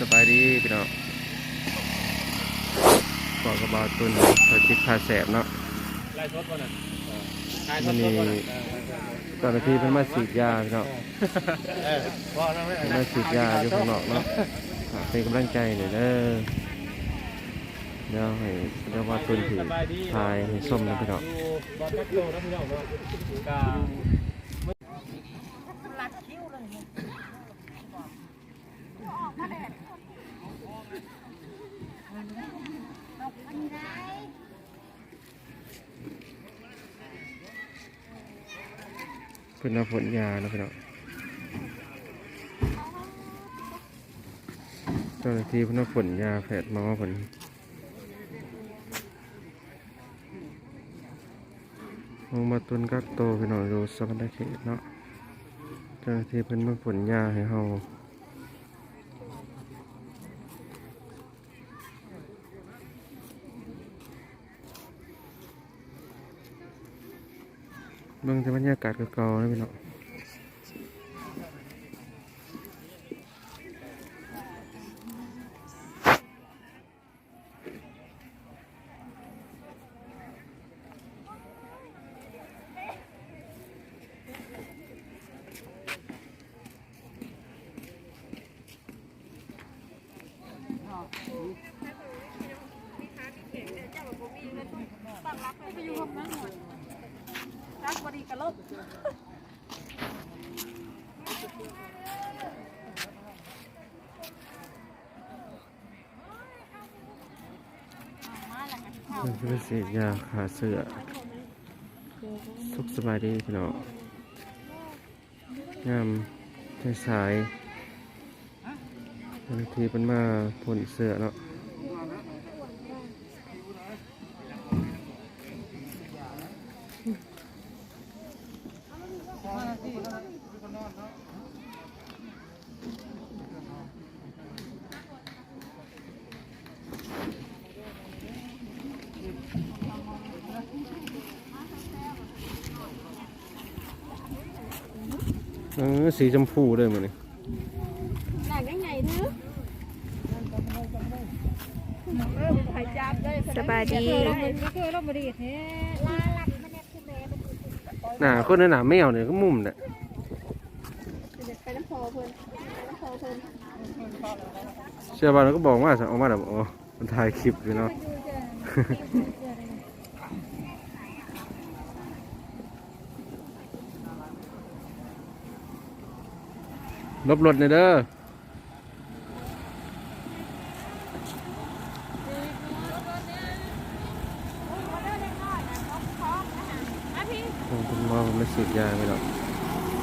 สบายดีพี่น้องบอกกับบาตุนเขาจิตพาแสบเนาะไล่ทดก่อนนะมันนี่ตอนที่เพิ่นมาฉีดยาพี่น้องเพิ่นมาฉีดยาอยู่ข้างนอกเนาะเป็นกำลังใจหน่อยเด้อเดี๋ยวให้เรียกว่าตุนถือทายให้ส้มนะพี่น้อง อยู่บอลแท็กโตนะพี่น้อง เนาะกาเพิ่นเอาผลยานะพี่น้องเจ้าหน้าที่เพิ่นเอาผลยาแผดหมอผลลงมาตุนกักโตพี่น้องอยู่สวรรณเขตเนาะเจ้าหน้าที่เพิ่นมาผลยาให้เฮา เบื้องแต่บรรยากาศเก่าๆนะพี่น้อง รักบดีกระลบเพิ่นไปฉียาขาเสือสุขสบายดีพี่น้องยามใจสายบางทีเป็นมาพ่นเสือเนาะ เออสีชมพูเลยมันนี่หนักได้ไงเถอะเออไปจับเลยสบายดีก็คือเราบดีแท้หนาคนหนาแมวเนี่ยก็มุมเนี่ยไปน้ำพอเพิ่นไปน้ำพอเพิ่นเชื่อบ้านเราก็บอกว่าจะออกมาแบบอ๋อมันถ่ายคลิปอยู่เนาะ ลบรถในอยเด้อผมคุณหมอผมไม่ฉีดยาไม่หรอก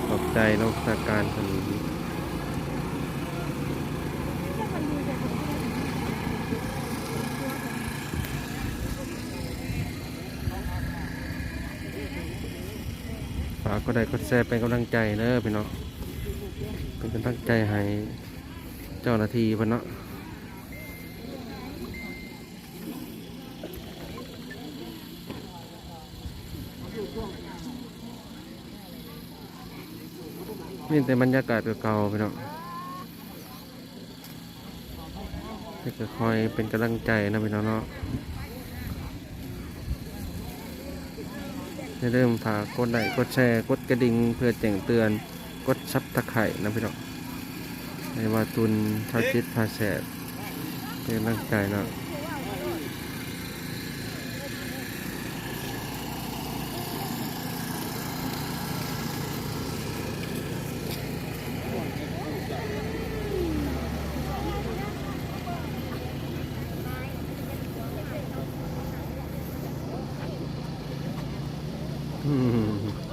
ขอบใจนกตาการคนนี้ ฝากก็ได้ก็แชร์เป็นกำลังใจเด้อพี่น้องเป็นกำลังใจให้เจ้าหน้าที่พิ่นเนาะนี่แต่บรรยากาศเก่าๆพี่น้องให้ก็คอยเป็นกำลังใจนะพี่น้องเนาะ อย่าลืมฝากกดไลค์กดแชร์กดกระดิ่งเพื่อแจ้งเตือนกดซับตะไคร่นะพี่น้องในว่าตุนชาวจิตพาแสบเป็นกำลังใจเนาะ อืม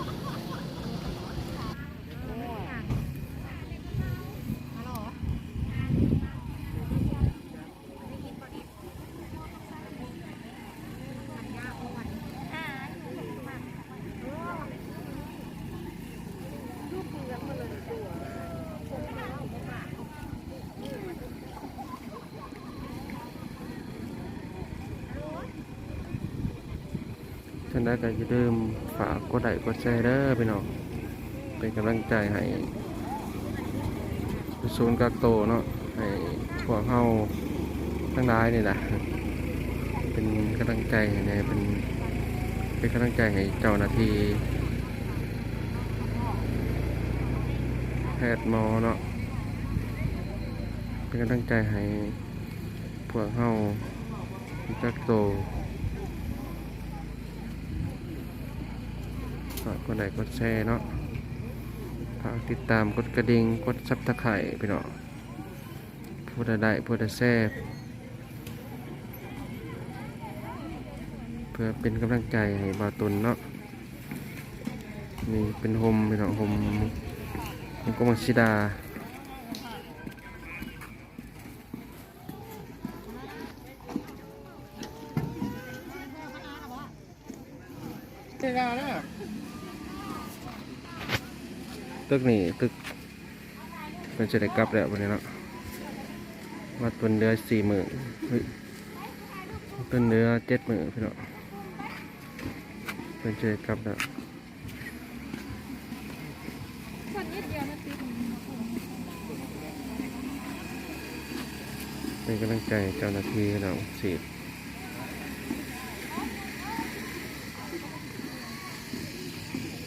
ท่านใดก็อย่าลืมฝากกดไลค์กดแชร์เด้อพี่น้องเป็นกำลังใจให้ศูนย์กักโตเนาะให้พวกเฮาทั้งหลายนี่แหละเป็นกำลังใจให้เป็นเป็นกำลังใจให้เจ้าหน้าที่แพ ทย์หมอเนาะเป็นกำลังใจให้พวกเฮาจักโตฝากกดไลค์กดแชร์เนาะฝากติดตามกดกระดิ่งกดซับตะไคร่พี่น้องพูดได้พูดได้แซ่บเพื่อเป็นกำลังใจให้บาตุนเนาะนี่เป็นโฮมเป็นโฮมโฮม ก็มังชิดา ตึกนี่ตึกเป็นจะได้กลับแล้ววันนี้เนาะวัดตุนเรือสี่หมื่นเฮ้ยตุนเรือเจ็ดหมื่นพี่เนาะเป็นจะได้กลับแล้ว คนนิดเดียวนะตี เป็นกำลังใจเจ้าหน้าที่เราสีด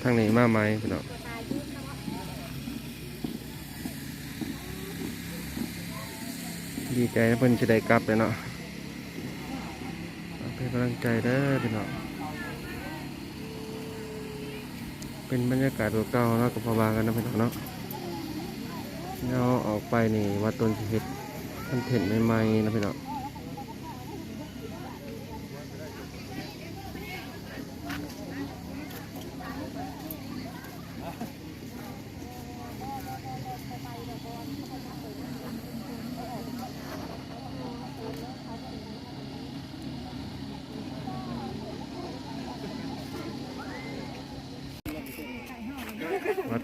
ทางนี้มาไหมพี่น้องดีใจนะเพิ่นจะได้กลับเลยเนาะเป็นกำลังใจเด้อพี่น้องเป็นบรรยากาศเก่าๆเนาะกับพอบากันนะพี่น้องเนาะเงาออกไปนี่ว่าต้นสิเฮ็ด คอนเทนต์ใหม่ๆนะพี่น้อง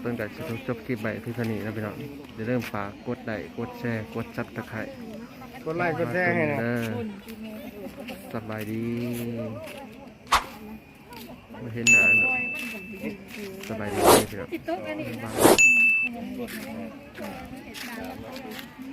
มาต้นกับจะจบคลิปใบพิษณีนะพี่น้องจะเริ่าลืมฝากกดไลค์กดแชร์กดซับตะไคร้กดไลค์กดแชร์ให้นะเด้อสบายดีมาเห็นหน้าเนอะสบายดีพี่น้อง ติดโต๊ะอันนี้นะบ๊ายบาย